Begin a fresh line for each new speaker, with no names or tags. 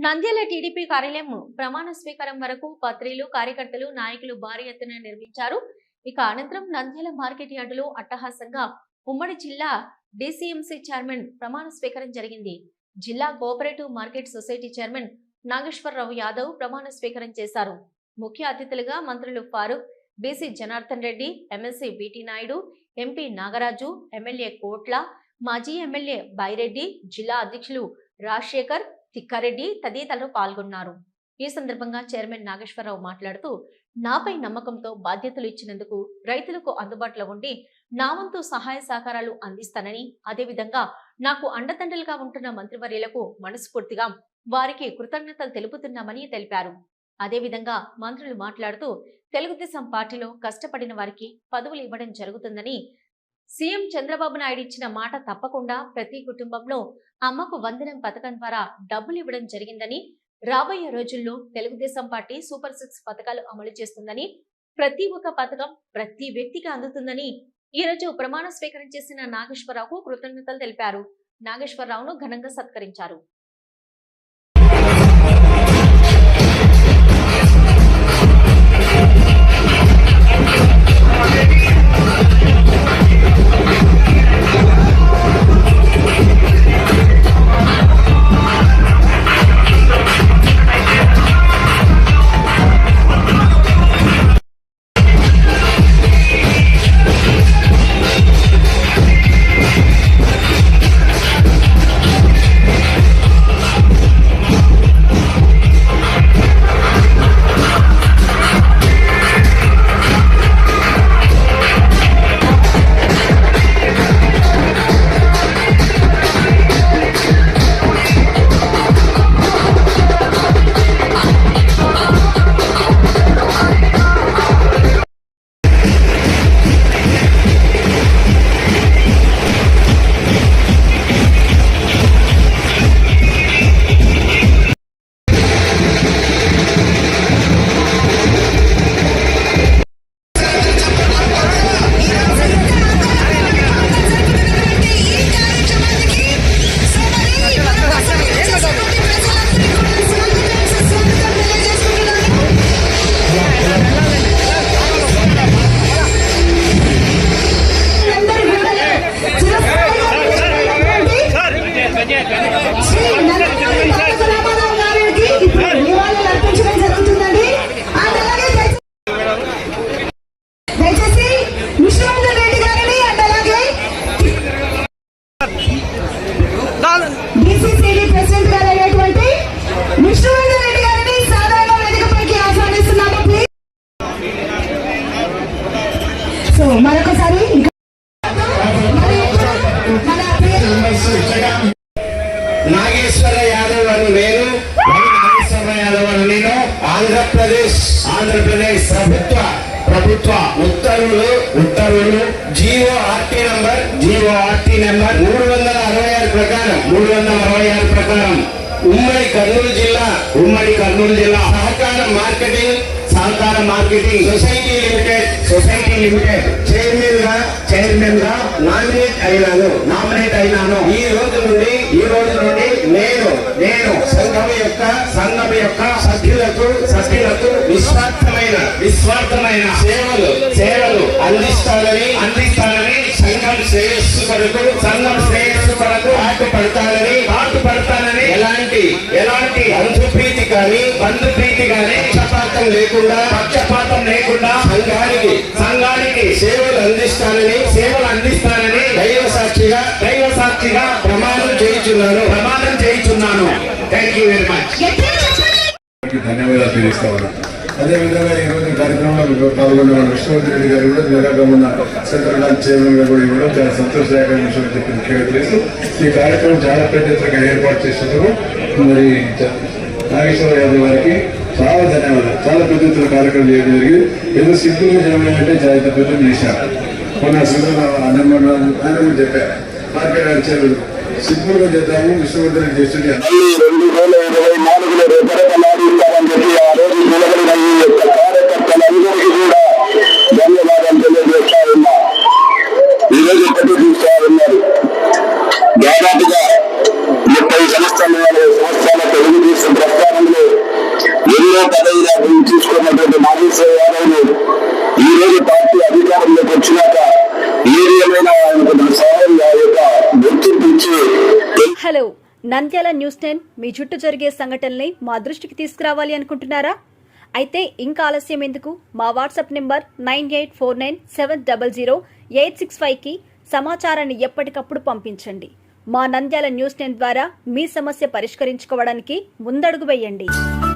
Nandyal TDP కార్యాలయం ప్రమాణ స్వీకారం వరకు పత్రిలు కార్యకర్తలు నాయకులు భారీ ఎత్తున నిర్మించారు ఇక అనంతరం నంద్యాల మార్కెట్ యార్డులో అట్టహాసంగా ఉమ్మడి జిల్లా డిసిఎంసి చైర్మన్ ప్రమాణ స్వీకారం జరిగింది. జిల్లా cooperative market society chairman Nageswararao Yadav ప్రమాణ స్వీకారం చేశారు. ముఖ్య అతిథులుగా మంత్రులు Farooq BC Janardhan Reddy MLC BT Naidu MP Nagaraju MLA Kotla మాజీ ఎమ్మెల్యే బైరెడ్డి జిల్లా అధ్యక్షులు రాజశేఖర్ తిక్కారెడ్డి తదితరులు పాల్గొన్నారు. ఈ సందర్భంగా చైర్మన్ నాగేశ్వరరావు మాట్లాడుతూ నాపై నమ్మకంతో బాధ్యతలు ఇచ్చినందుకు రైతులకు అందుబాటులో ఉండి నా వంతు సహాయ సహకారాలు అందిస్తానని అదేవిధంగా నాకు అండదండలుగా ఉంటున్న మంత్రివర్యులకు మనస్ఫూర్తిగా వారికి కృతజ్ఞతలు తెలుపుతున్నామని తెలిపారు. అదేవిధంగా మంత్రులు మాట్లాడుతూ తెలుగుదేశం పార్టీలో కష్టపడిన వారికి పదవులు ఇవ్వడం జరుగుతుందని సీఎం చంద్రబాబు నాయుడు ఇచ్చిన మాట తప్పకుండా ప్రతి కుటుంబంలో అమ్మకు వందనం పథకం ద్వారా డబ్బులు ఇవ్వడం జరిగిందని రాబోయే రోజుల్లో తెలుగుదేశం పార్టీ సూపర్ సిక్స్ పథకాలు అమలు చేస్తుందని ప్రతి ఒక్క పథకం ప్రతి వ్యక్తికి అందుతుందని ఈ రోజు ప్రమాణ స్వీకారం చేసిన నాగేశ్వరరావుకు కృతజ్ఞతలు తెలిపారు. నాగేశ్వరరావును ఘనంగా సత్కరించారు.
సో మరొకసారి
నాగేశ్వర యాదవ్ అని నేను నాగేశ్వర యాదవ్ అని నేను ఆంధ్రప్రదేశ్ ఆంధ్రప్రదేశ్ ప్రభుత్వ ప్రభుత్వ ఉత్తర్వులు ఉత్తర్వులు GO RT number GO RT number మూడు వందల అరవై ఆరు ప్రకారం మూడు వందల అరవై ఆరు ప్రకారం ఉమ్మడి కర్నూలు జిల్లా ఉమ్మడి కర్నూలు జిల్లా సహకార మార్కెటింగ్ సహకార marketing society limited society limited చైర్మన్గా చైర్మన్గా నామినేట్ అయినాను నామినేట్ అయినాను. ఈ రోజు నుండి ఈ రోజు నుండి నేను నేను సంఘం యొక్క సంఘం యొక్క సభ్యులకు సభ్యులకు నిస్వార్థమైన నిస్వార్థమైన సేవలు సేవలు అందిస్తానని అందిస్తానని సంఘం శ్రేయస్సు కొరకు సంఘం శ్రేయస్సు కొరకు పాటు పడతానని పాటు పడతానని ఎలాంటి ఎలాంటి అంధుప్రీతి కానీ బంధుప్రీతి కానీ పక్షపాతం లేకుండా పక్షపాతం లేకుండా సంఘానికి సంఘానికి సేవలు అందిస్తానని సేవలు అందిస్తానని దైవ సాక్షిగా దైవ సాక్షిగా ప్రమాణం చేయించున్నాను. ప్రమాణం చేయించున్నాను. థ్యాంక్ యూ వెరీ మచ్
ధన్యవాదాలు తెలియజేస్తా ఉన్నాం అదేవిధంగా ఈ రోజు కార్యక్రమంలో పాల్గొన్న మన విష్ణువర్ధన్ రెడ్డి గారు కూడా నిరాగా ఉన్న సెంట్రల్ బ్యాంక్ చైర్మన్ కూడా ఇవ్వడం చాలా సంతోషదాయకమైన విషయం అని చెప్పి ముఖ్యంగా తెలుసు ఈ కార్యక్రమం చాలా పెద్ద ఏర్పాటు చేసినందుకు మరి నాగేశ్వర యాదవ్ గారికి చాలా ధన్యవాదాలు చాలా పెద్ద ఎత్తున కార్యక్రమం చేయడం జరిగింది ఏదో సింపుల్గా చేయడం అంటే చాలా ఇంత పెద్ద చేశారు మొన్న సింపుల్ అన్నమ్మ ఆయన కూడా చెప్పారు మార్కెట్ యార్డ్ చైర్మన్ సింపుల్గా చేద్దాము విష్ణువర్ధన్ రెడ్డి చేస్తుంటే
రెండు వేల ఇరవై నాలుగులో రేపరకలాడిస్తామని చెప్పి ఆ రోజు నిలబడిన ఈ యొక్క కార్యకర్తలందరికీ కూడా పదవిగా తీసుకున్నటువంటి నాగేశ్వర యాదవ్ను ఈ రోజు పార్టీ అధికారంలోకి వచ్చినాక ఏది ఏమైనా ఆయనకు సహాయం యొక్క గుర్తింపు ఇచ్చి
హలో నంద్యాల న్యూస్ టెన్ మీ చుట్టూ జరిగే సంఘటనల్ని మా దృష్టికి తీసుకురావాలి అనుకుంటున్నారా? అయితే ఇంకా ఆలస్యం ఎందుకు? మా WhatsApp number nine eight four nine seven double zero eight six ఫైవ్కి సమాచారాన్ని ఎప్పటికప్పుడు పంపించండి. మా నంద్యాల న్యూస్ టెన్ ద్వారా మీ సమస్య పరిష్కరించుకోవడానికి ముందడుగు వేయండి.